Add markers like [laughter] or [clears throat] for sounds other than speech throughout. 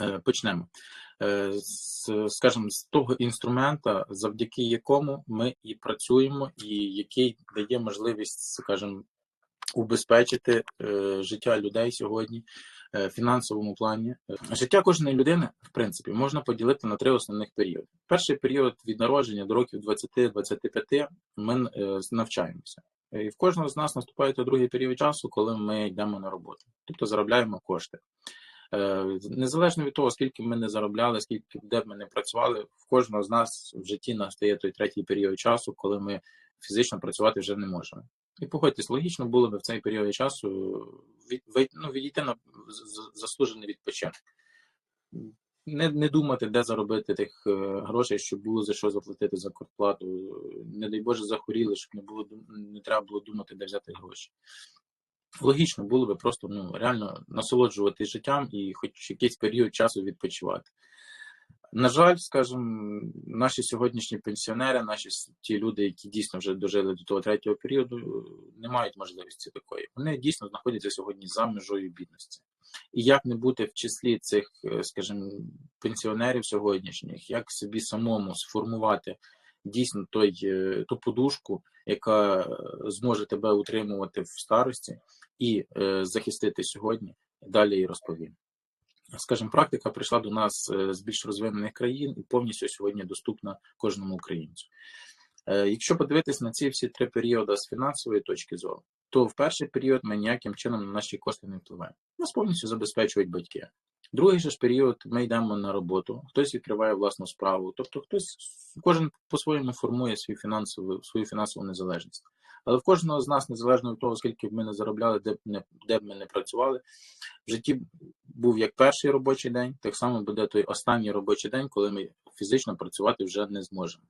Е, Почнемо. Е, Скажімо, з того інструмента, завдяки якому ми і працюємо, і який дає можливість, скажімо, убезпечити е, життя людей сьогодні в фінансовому плані. Життя кожної людини, в принципі, можна поділити на три основних періоди. Перший період від народження до років 20-25 ми навчаємося. І в кожного з нас наступає другий період часу, коли ми йдемо на роботу, тобто заробляємо кошти. Е, Незалежно від того, скільки ми не заробляли, скільки де б ми не працювали, в кожного з нас в житті настає той третій період часу, коли ми фізично працювати вже не можемо. І погодьтесь, логічно було б в цей період часу від, ну, відійти на заслужений відпочинок. Не, не думати, де заробити тих е, грошей, щоб було за що заплатити за квартплату. Не дай Боже, захворіли, щоб не було не треба було думати, де взяти гроші. Логічно було би просто ну, реально насолоджуватись життям і хоч якийсь період часу відпочивати. На жаль, скажімо, наші сьогоднішні пенсіонери, наші ті люди, які дійсно вже дожили до того третього періоду, не мають можливості такої. Вони дійсно знаходяться сьогодні за межою бідності. І як не бути в числі цих, е, скажімо, пенсіонерів сьогоднішніх, як собі самому сформувати дійсно той, е, ту подушку, яка е, зможе тебе утримувати в старості і е, захистити сьогодні, далі розповім. Скажімо, практика прийшла до нас е, з більш розвинених країн і повністю сьогодні доступна кожному українцю. Е, Якщо подивитись на ці всі три періоди з фінансової точки зору, то в перший період ми ніяким чином на наші кошти не впливаємо. Нас повністю забезпечують батьки. Другий же ж період ми йдемо на роботу, хтось відкриває власну справу, тобто хтось кожен по-своєму формує свій фінансову, свою фінансову незалежність. Але в кожного з нас, незалежно від того, скільки б ми не заробляли, де б не де б ми не працювали, в житті був як перший робочий день, так само буде той останній робочий день, коли ми фізично працювати вже не зможемо.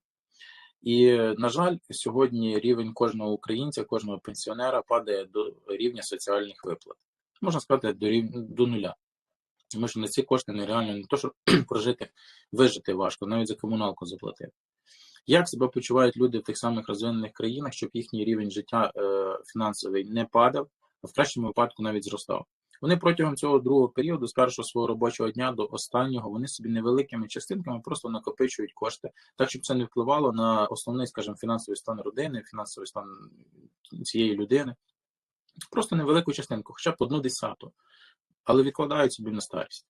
І, на жаль, сьогодні рівень кожного українця, кожного пенсіонера падає до рівня соціальних виплат. Можна сказати, до рівня до нуля. Тому що на ці кошти нереально не то, що [clears throat] прожити, вижити важко, навіть за комуналку заплатити. Як себе почувають люди в тих самих розвинених країнах, щоб їхній рівень життя е, фінансовий не падав, а в кращому випадку навіть зростав? Вони протягом цього другого періоду, з першого свого робочого дня до останнього, вони собі невеликими частинками просто накопичують кошти, так щоб це не впливало на основний, скажімо, фінансовий стан родини, фінансовий стан цієї людини. Просто невелику частинку, хоча б одну десяту, але відкладають собі на старість.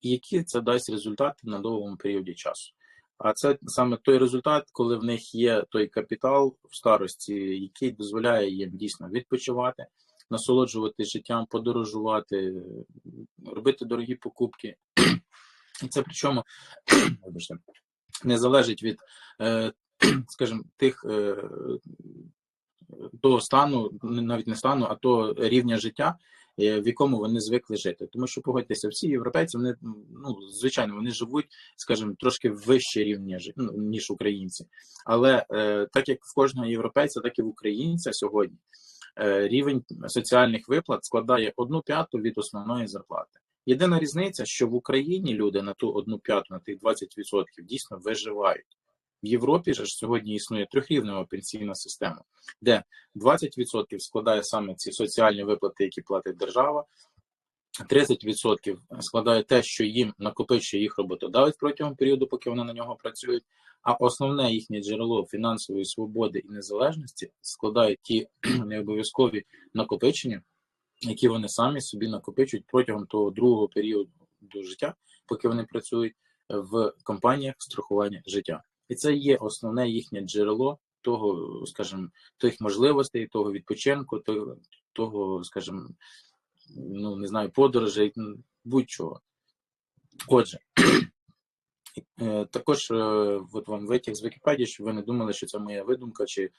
І які це дасть результати на довгому періоді часу? А це саме той результат, коли в них є той капітал в старості, який дозволяє їм дійсно відпочивати, насолоджувати життям, подорожувати, робити дорогі покупки. І це причому [clears throat] не залежить від, е, [clears throat] скажімо, тих е, того стану, навіть не стану, а того рівня життя, е, в якому вони звикли жити. Тому що погодьтеся, всі європейці, вони ну звичайно вони живуть, скажімо, трошки вище рівня ну, ніж українці. Але е, так як в кожного європейця, так і в українця сьогодні е, рівень соціальних виплат складає одну п'яту від основної зарплати. Єдина різниця, що в Україні люди на ту одну п'яту, на тих 20% дійсно виживають. Європі ж сьогодні існує трьохрівнева пенсійна система, де 20% складає саме ці соціальні виплати, які платить держава, 30% складає те, що їм накопичує їх роботодавець протягом періоду, поки вони на нього працюють. А основне їхнє джерело фінансової свободи і незалежності складають ті [clears throat] необов'язкові накопичення, які вони самі собі накопичують протягом того другого періоду життя, поки вони працюють в компаніях страхування життя. І це є основне їхнє джерело того, скажімо, тих можливостей, того відпочинку, того, скажімо, ну не знаю, подорожей, будь-чого. Отже, [clears throat] е, також е, от вам витяг з Вікіпедії, щоб ви не думали, що це моя видумка, чи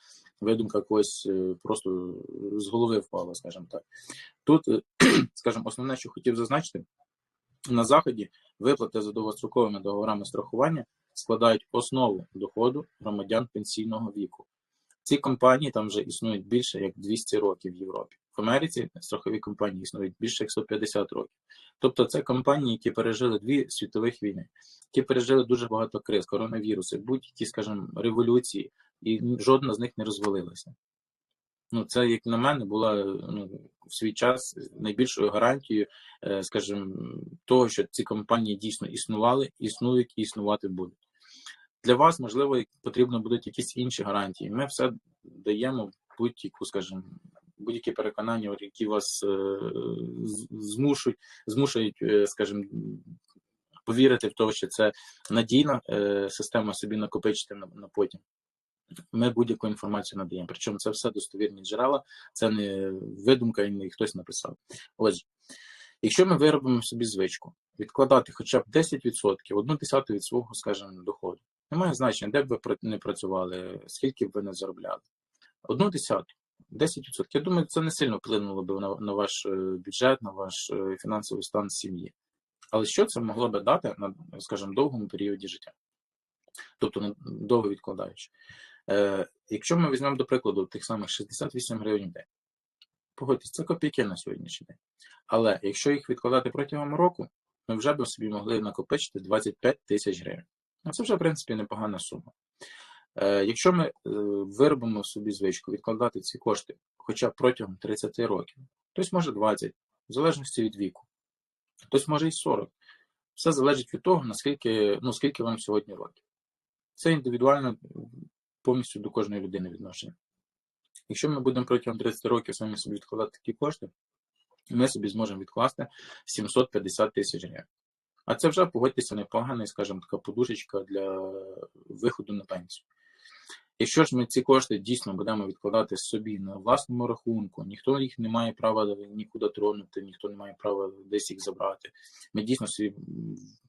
видумка когось е, просто з голови впала, скажімо так. Тут, [clears throat] скажімо, основне, що хотів зазначити, на заході виплати за довгостроковими договорами страхування складають основу доходу громадян пенсійного віку. Ці компанії там вже існують більше як 200 років в Європі. В Америці страхові компанії існують більше як 150 років. Тобто це компанії, які пережили дві світових війни, які пережили дуже багато криз, коронавіруси, будь-які, скажімо, революції, і жодна з них не розвалилася. Ну, це, як на мене, була ну, в свій час найбільшою гарантією, е, скажімо, того, що ці компанії дійсно існували, існують і існувати будуть. Для вас, можливо, потрібно будуть якісь інші гарантії. Ми все даємо будь-яку, скажімо, будь-які переконання, які вас е, змушують, змушують, е, скажімо, повірити в те, що це надійна система собі накопичити на, на потім ми будь-яку інформацію надаємо. Причому це все достовірні джерела, це не видумка і не хтось написав. Отже, якщо ми виробимо собі звичку, відкладати хоча б 10%, одну десяту від свого, скажімо, доходу. Немає значення, де б ви не працювали, скільки б ви не заробляли. Одну десяту, 10%. Я думаю, це не сильно вплинуло б на, на ваш е, бюджет, на ваш е, фінансовий стан сім'ї. Але що це могло би дати на, скажімо, довгому періоді життя? Тобто довго відкладаючи. Е, Якщо ми візьмемо до прикладу тих самих 68 гривень в день, погодьтесь, це копійки на сьогоднішній день. Але якщо їх відкладати протягом року, ми вже б собі могли накопичити 25 тисяч гривень. Ну, це вже, в принципі, непогана сума. Е, Якщо ми е, виробимо собі звичку відкладати ці кошти хоча б протягом 30 років, хтось може 20, в залежності від віку, хтось може і 40. Все залежить від того, наскільки ну, скільки вам сьогодні років. Це індивідуально повністю до кожної людини відношення. Якщо ми будемо протягом 30 років самі собі відкладати такі кошти, ми собі зможемо відкласти 750 тисяч гривень. А це вже погодьтеся непоганий, скажімо, така подушечка для виходу на пенсію. Якщо ж ми ці кошти дійсно будемо відкладати собі на власному рахунку, ніхто їх не має права нікуди тронути, ніхто не має права десь їх забрати. Ми дійсно собі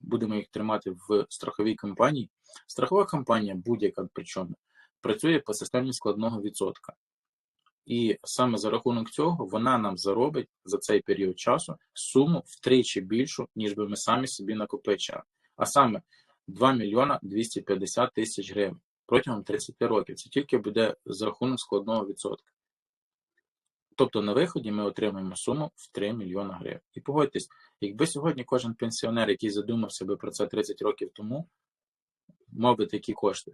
будемо їх тримати в страховій компанії. Страхова компанія, будь-яка причому, працює по системі складного відсотка. І саме за рахунок цього вона нам заробить за цей період часу суму втричі більшу, ніж би ми самі собі накопичили. А саме 2 мільйона 250 тисяч гривень протягом 30 років. Це тільки буде за рахунок складного відсотка. Тобто на виході ми отримаємо суму в 3 мільйона гривень. І погодьтесь, якби сьогодні кожен пенсіонер, який задумався би про це 30 років тому, мав би такі кошти,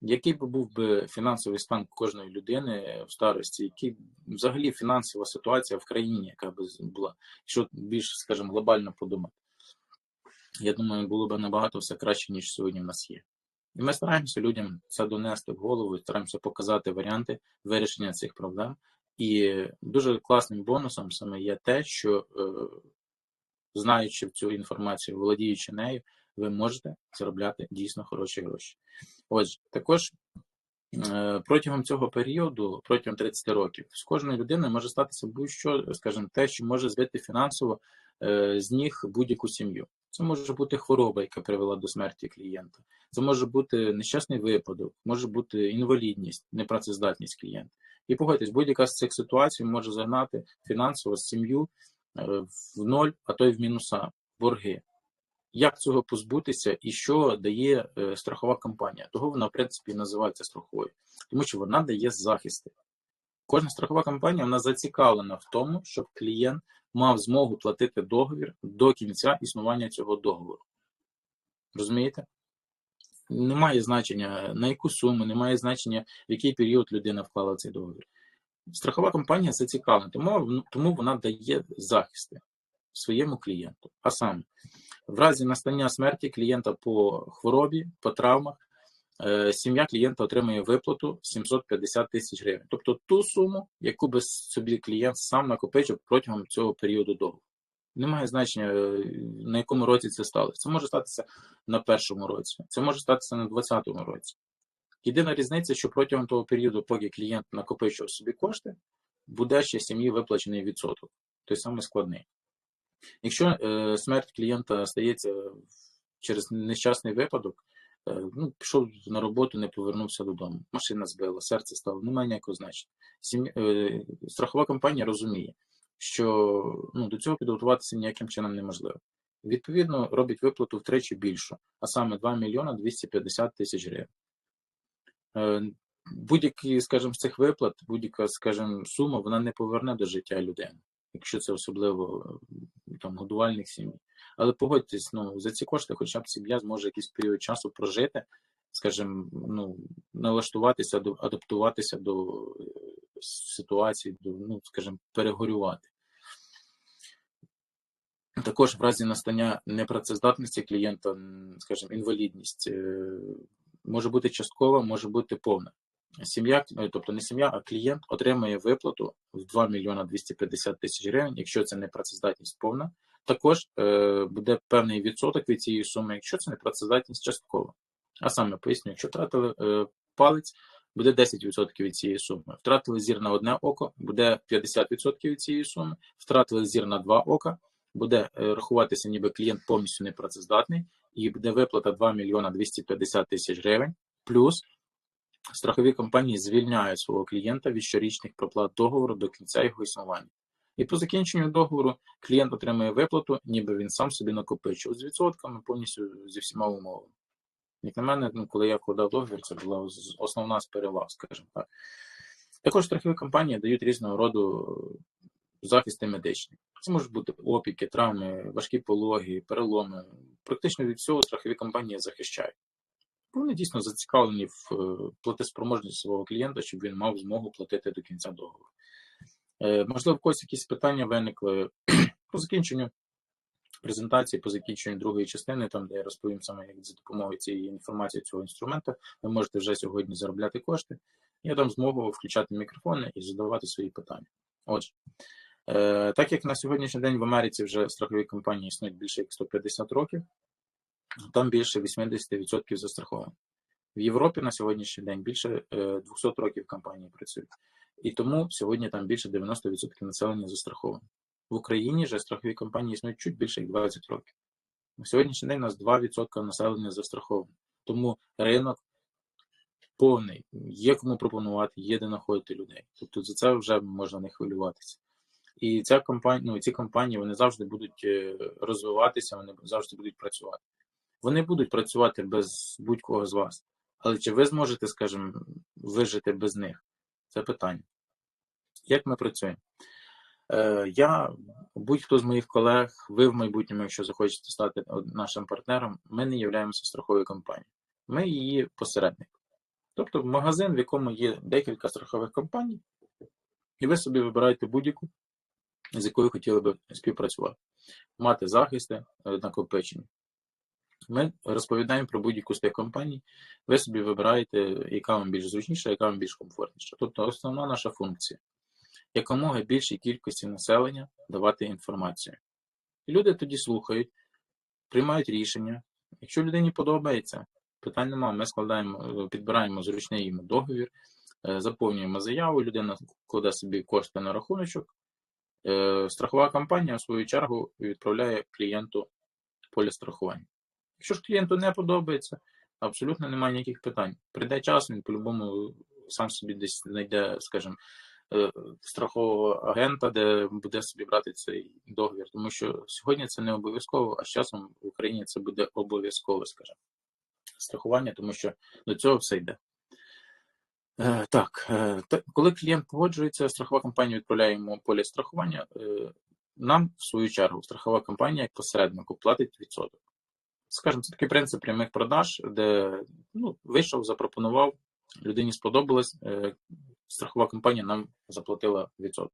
який би був би фінансовий стан кожної людини в старості, який взагалі фінансова ситуація в країні, яка би була, що більш, скажімо, глобально подумати? Я думаю, було б набагато все краще, ніж сьогодні в нас є. І ми стараємося людям це донести в голову, стараємося показати варіанти вирішення цих проблем. І дуже класним бонусом саме є те, що, е, знаючи цю інформацію, володіючи нею, ви можете заробляти дійсно хороші гроші. Отже, також е, протягом цього періоду, протягом 30 років, з кожної людини може статися будь-що, скажімо, те, що може збити фінансово е, з ніг будь-яку сім'ю. Це може бути хвороба, яка привела до смерті клієнта. Це може бути нещасний випадок, може бути інвалідність, непрацездатність клієнта. І погодьтесь, будь-яка з цих ситуацій може загнати фінансово сім'ю е, в ноль, а то й в мінуса борги. Як цього позбутися і що дає е, страхова компанія? Того вона, в принципі, називається страховою, тому що вона дає захисти. Кожна страхова компанія вона зацікавлена в тому, щоб клієнт мав змогу платити договір до кінця існування цього договору. Розумієте? Немає значення на яку суму, немає значення, в який період людина вклала цей договір. Страхова компанія зацікавлена, тому, тому вона дає захисти своєму клієнту. А саме, в разі настання смерті клієнта по хворобі, по травмах, е, сім'я клієнта отримує виплату 750 тисяч гривень. Тобто ту суму, яку би собі клієнт сам накопичив протягом цього періоду договору. Немає значення, е, на якому році це сталося. Це може статися на першому році, це може статися на 20-му році. Єдина різниця, що протягом того періоду, поки клієнт накопичував собі кошти, буде ще сім'ї виплачений відсоток, той самий складний. Якщо е, смерть клієнта стається через нещасний випадок, е, ну, пішов на роботу, не повернувся додому, машина збила, серце стало, немає ніякого значення. Сім'я, е, страхова компанія розуміє, що ну, до цього підготуватися ніяким чином неможливо. Відповідно, робить виплату втричі більшу, а саме 2 мільйона 250 тисяч гривень. Будь-які, скажімо, з цих виплат, будь-яка, скажімо, сума, вона не поверне до життя людини якщо це особливо там годувальних сім'ї. Але погодьтесь, ну за ці кошти, хоча б сім'я зможе якийсь період часу прожити, скажімо, ну налаштуватися, адаптуватися до ситуації, ну, скажімо, перегорювати. Також в разі настання непрацездатності клієнта, скажімо, інвалідність е, може бути часткова, може бути повна. Сім'я, е, тобто не сім'я, а клієнт отримує виплату в 2 мільйона 250 тисяч гривень, якщо це непрацездатність повна. Також е, буде певний відсоток від цієї суми, якщо це непрацездатність часткова. А саме поясню, якщо втратили е, палець, буде 10% від цієї суми. Втратили зір на одне око, буде 50% від цієї суми. Втратили зір на два ока, буде рахуватися, ніби клієнт повністю непрацездатний, і буде виплата 2 мільйона 250 тисяч гривень. Плюс страхові компанії звільняють свого клієнта від щорічних проплат договору до кінця його існування. І по закінченню договору клієнт отримує виплату, ніби він сам собі накопичив з відсотками, повністю зі всіма умовами. Як на мене, ну, коли я вкладав договір, це була основна з переваг, скажімо так. Також страхові компанії дають різного роду захисти медичні. Це можуть бути опіки, травми, важкі пологи, переломи. Практично від всього страхові компанії захищають. Вони дійсно зацікавлені в е, платеспроможності свого клієнта, щоб він мав змогу платити до кінця договору. Е, можливо, в когось якісь питання виникли [clears throat] по закінченню презентації, по закінченню другої частини, там де я розповім саме, як за допомогою цієї інформації цього інструменту, ви можете вже сьогодні заробляти кошти. Я дам змогу включати мікрофони і задавати свої питання. Отже, е, так як на сьогоднішній день в Америці вже страхові компанії існують більше як 150 років, там більше 80% застраховані. В Європі на сьогоднішній день більше 200 е, років компанії працюють. І тому сьогодні там більше 90% населення застраховано. В Україні же страхові компанії існують чуть більше як 20 років. На сьогоднішній день у нас 2% населення застраховано. Тому ринок повний, є кому пропонувати, є де знаходити людей. Тобто за це вже можна не хвилюватися. І ця компанія, ну, ці компанії вони завжди будуть е, розвиватися, вони завжди будуть працювати. Вони будуть працювати без будь-кого з вас. Але чи ви зможете, скажімо, вижити без них? Це питання. Як ми працюємо? Е, я, будь-хто з моїх колег, ви в майбутньому, якщо захочете стати нашим партнером, ми не являємося страховою компанією. Ми її посередник. Тобто магазин, в якому є декілька страхових компаній, і ви собі вибираєте будь-яку, з якою хотіли би співпрацювати, мати захисти е, накопичені. Ми розповідаємо про будь-яку з тих компаній, ви собі вибираєте, яка вам більш зручніша, яка вам більш комфортніша. Тобто основна наша функція якомога більшій кількості населення давати інформацію. І люди тоді слухають, приймають рішення. Якщо людині подобається, питань немає, ми складаємо, підбираємо зручний йому договір, е, заповнюємо заяву, людина кладе собі кошти на рахуночок. Е, страхова компанія, в свою чергу, відправляє клієнту полі страхування. Якщо ж клієнту не подобається, абсолютно немає ніяких питань. Прийде час, він по-любому сам собі десь знайде, скажімо, е, страхового агента, де буде собі брати цей договір. Тому що сьогодні це не обов'язково, а з часом в Україні це буде обов'язково, скажімо, страхування, тому що до цього все йде. Е, так, е, коли клієнт погоджується, страхова компанія відправляє йому полі страхування. Нам, в свою чергу, страхова компанія як посереднику платить відсоток скажімо, це такий принцип прямих продаж, де ну, вийшов, запропонував, людині сподобалось, е, страхова компанія нам заплатила відсоток.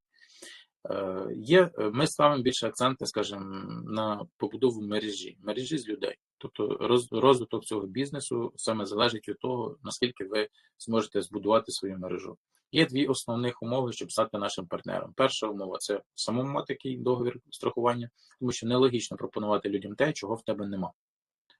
Е, є, Ми ставимо більше акценти, скажімо, на побудову мережі, мережі з людей. Тобто розвиток цього бізнесу саме залежить від того, наскільки ви зможете збудувати свою мережу. Є дві основних умови, щоб стати нашим партнером. Перша умова це самому такий договір страхування, тому що нелогічно пропонувати людям те, чого в тебе нема.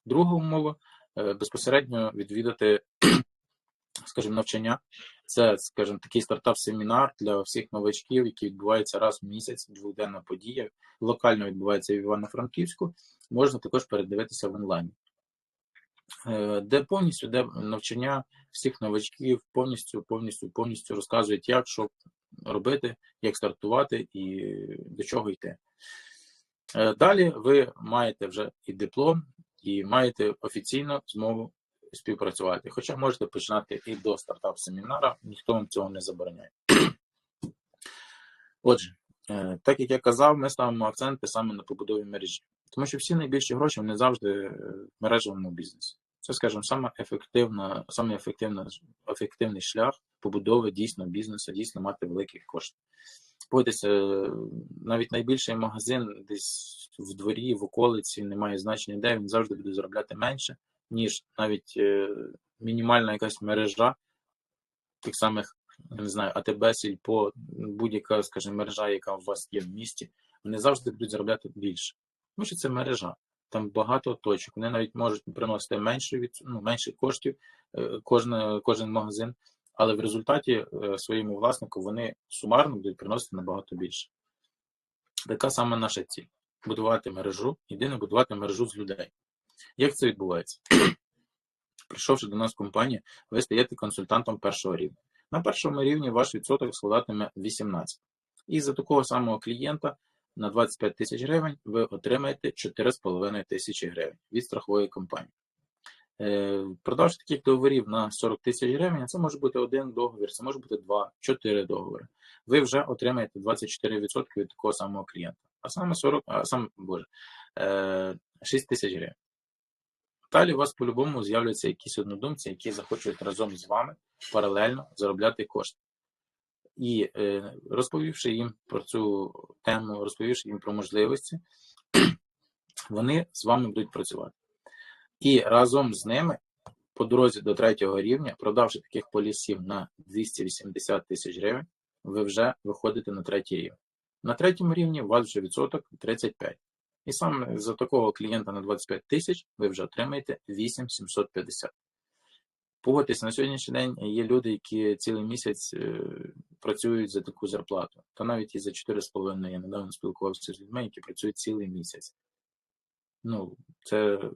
Друга умова е, безпосередньо відвідати, [clears throat] скажімо, навчання. Це, скажімо, такий стартап-семінар для всіх новачків, який відбувається раз в місяць, дводенна подія. Локально відбувається в Івано-Франківську. Можна також передивитися в онлайні. Е, де повністю де навчання всіх новачків повністю повністю повністю розказують, як що робити, як стартувати і до чого йти. Е, далі ви маєте вже і диплом, і маєте офіційно змогу співпрацювати. Хоча можете починати і до стартап-семінара, ніхто вам цього не забороняє. [clears throat] Отже, е, так як я казав, ми ставимо акценти саме на побудові мережі. Тому що всі найбільші гроші вони завжди в мережевому бізнесі. Це, скажімо, саме ефективна, саме ефективна, ефективний шлях побудови дійсно бізнесу, дійсно мати великі кошти. Погодьтеся, навіть найбільший магазин десь в дворі, в околиці, не має значення, де він завжди буде заробляти менше, ніж навіть е, мінімальна якась мережа тих самих, я не знаю, АТБ, Сільпо, будь-яка, скажімо, мережа, яка у вас є в місті, вони завжди будуть заробляти більше. Тому що це мережа. Там багато точок. Вони навіть можуть приносити менше від ну, менше коштів е, кожен, кожен магазин, але в результаті е, своєму власнику вони сумарно будуть приносити набагато більше. Така саме наша ціль будувати мережу, єдине будувати мережу з людей. Як це відбувається? [clears throat] Прийшовши до нас в компанію, ви стаєте консультантом першого рівня. На першому рівні ваш відсоток складатиме 18. І за такого самого клієнта на 25 тисяч гривень ви отримаєте 4,5 тисячі гривень від страхової компанії. Е, Продаж таких договорів на 40 тисяч гривень це може бути один договір, це може бути два, чотири договори. Ви вже отримаєте 24% від такого самого клієнта. А саме 40, а саме боже, 6 тисяч гривень. Далі у вас по-любому з'являться якісь однодумці, які захочуть разом з вами паралельно заробляти кошти. І е, розповівши їм про цю тему, розповівши їм про можливості, [clears throat] вони з вами будуть працювати. І разом з ними, по дорозі до третього рівня, продавши таких полісів на 280 тисяч гривень, ви вже виходите на третій рівень. На третьому рівні у вас вже відсоток 35. І саме за такого клієнта на 25 тисяч ви вже отримаєте 8750. Погодьтесь, на сьогоднішній день є люди, які цілий місяць е, працюють за таку зарплату. Та навіть і за 4,5 я недавно спілкувався з людьми, які працюють цілий місяць. Ну, це,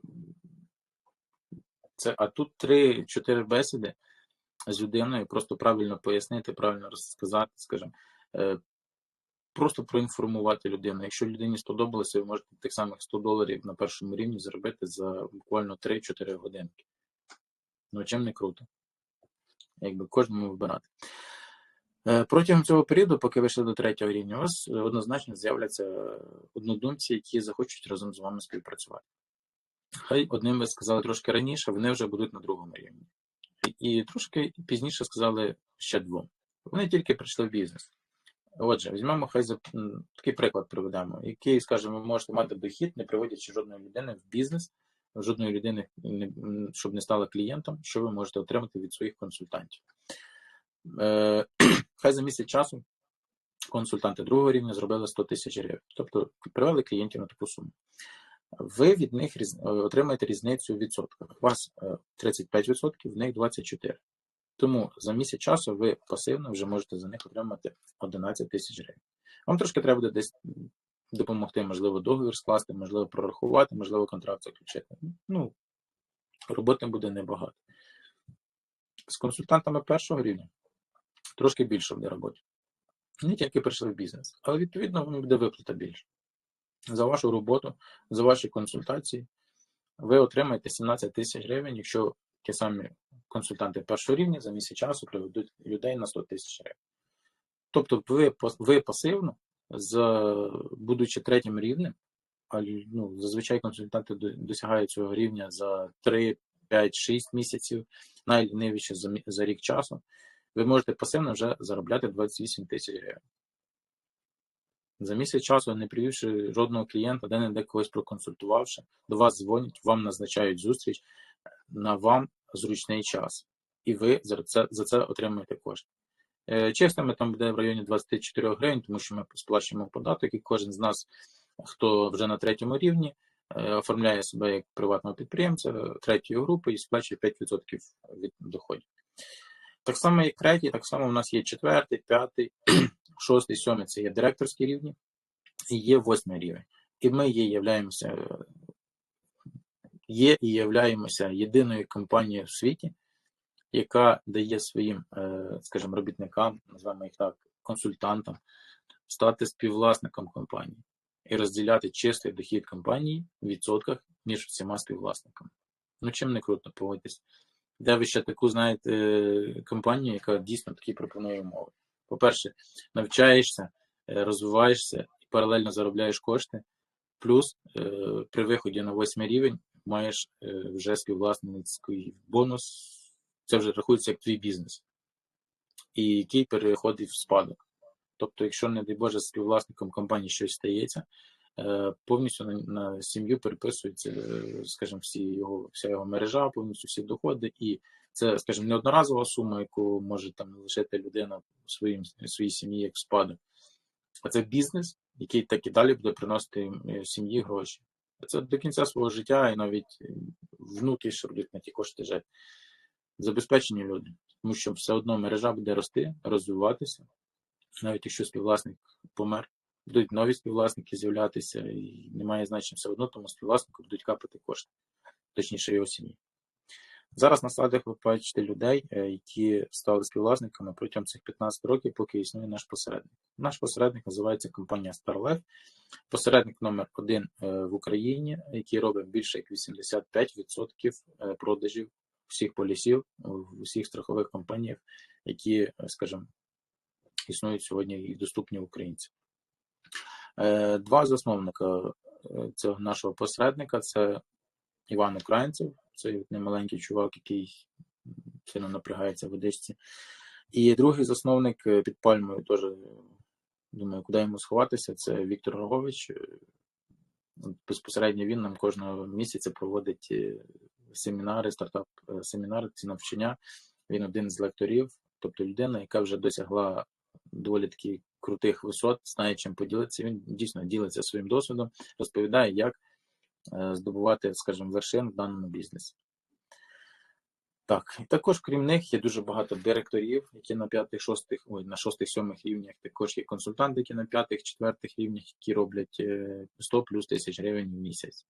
це а тут 3-4 бесіди з людиною, просто правильно пояснити, правильно розказати, скажімо, е, просто проінформувати людину. Якщо людині сподобалося, ви можете тих самих 100 доларів на першому рівні заробити за буквально 3-4 годинки. Ну, чим не круто. Якби кожному вибирати. Е, протягом цього періоду, поки ви йшли до третього рівня, у вас однозначно з'являться однодумці, які захочуть разом з вами співпрацювати. Хай одним ви сказали трошки раніше, вони вже будуть на другому рівні. І трошки пізніше сказали ще двом. Вони тільки прийшли в бізнес. Отже, візьмемо, хай за такий приклад приведемо, який, скажімо, ви можете мати дохід, не приводячи жодної людини в бізнес, жодної людини, щоб не стала клієнтом, що ви можете отримати від своїх консультантів. Е, [clears throat] хай за місяць часу консультанти другого рівня зробили 100 тисяч гривень, тобто привели клієнтів на таку суму. Ви від них отримаєте різницю в відсотках. У вас 35%, в них 24%. Тому за місяць часу ви пасивно вже можете за них отримати 11 тисяч гривень. Вам трошки треба буде десь допомогти, можливо, договір скласти, можливо, прорахувати, можливо, контракт заключити. Ну, роботи буде небагато. З консультантами першого рівня трошки більше буде роботи. Не тільки прийшли в бізнес, але відповідно буде виплата більше. За вашу роботу, за ваші консультації ви отримаєте 17 тисяч гривень, якщо ті самі консультанти першого рівня за місяць часу приведуть людей на 100 тисяч гривень. Тобто ви ви пасивно, з, будучи третім рівнем, а ну, зазвичай консультанти досягають цього рівня за 3, 5, 6 місяців, найлінивіше за, за рік часу, ви можете пасивно вже заробляти 28 тисяч гривень. За місяць часу, не привівши жодного клієнта, де-не-де когось проконсультувавши, до вас дзвонять, вам назначають зустріч на вам зручний час. І ви за це за це отримуєте кошти. Е, чесними там буде в районі 24 гривень, тому що ми сплачуємо податок, і кожен з нас, хто вже на третьому рівні, е, оформляє себе як приватного підприємця третьої групи і сплачує 5% від доходів. Так само, як третій, так само у нас є четвертий, п'ятий, шостий, сьомий це є директорські рівні, і є восьмий рівень. І ми є являємося, є і являємося єдиною компанією в світі, яка дає своїм, е, скажімо, робітникам, називаємо їх так, консультантам, стати співвласником компанії і розділяти чистий дохід компанії в відсотках між всіма співвласниками. Ну, чим не круто, погодьтесь. Де ви ще таку знаєте компанію, яка дійсно такі пропонує умови. По-перше, навчаєшся, е, розвиваєшся і паралельно заробляєш кошти. Плюс е, при виході на восьмий рівень маєш е, вже співвласницький бонус, це вже рахується як твій бізнес, і який переходить в спадок. Тобто, якщо, не дай Боже, з співвласником компанії щось стається, повністю на, на сім'ю переписується, скажімо, всі його, вся його мережа, повністю всі доходи, і це, скажімо, не одноразова сума, яку може там лишити людина своїм своїй сім'ї як спадок. А це бізнес, який так і далі буде приносити сім'ї гроші. А Це до кінця свого життя і навіть внуки, що будуть на ті кошти жити. Забезпечені люди, тому що все одно мережа буде рости, розвиватися, навіть якщо співвласник помер, будуть нові співвласники з'являтися, і немає значення все одно, тому співвласнику будуть капати кошти, точніше його сім'ї. Зараз на слайдах ви бачите людей, е, які стали співвласниками протягом цих 15 років, поки існує наш посередник. Наш посередник називається компанія StarLife. Посередник номер один е, в Україні, який робить більше як 85% е, продажів всіх полісів в усіх страхових компаніях, які, скажімо, існують сьогодні і доступні українцям. Два засновника цього нашого посередника це Іван Українцев, цей немаленький чувак, який сильно напрягається в водичці. І другий засновник під пальмою теж, думаю, куди йому сховатися, це Віктор Рогович. Безпосередньо він нам кожного місяця проводить семінари, стартап-семінари, ці навчання. Він один з лекторів, тобто людина, яка вже досягла доволі таких крутих висот, знає чим поділитися. Він дійсно ділиться своїм досвідом, розповідає, як здобувати, скажімо, вершин в даному бізнесі. Так, і також, крім них, є дуже багато директорів, які на п'ятих, шостих, ой, на шостих, сьомих рівнях, також є консультанти, які на п'ятих, четвертих рівнях, які роблять 100 плюс тисяч гривень в місяць.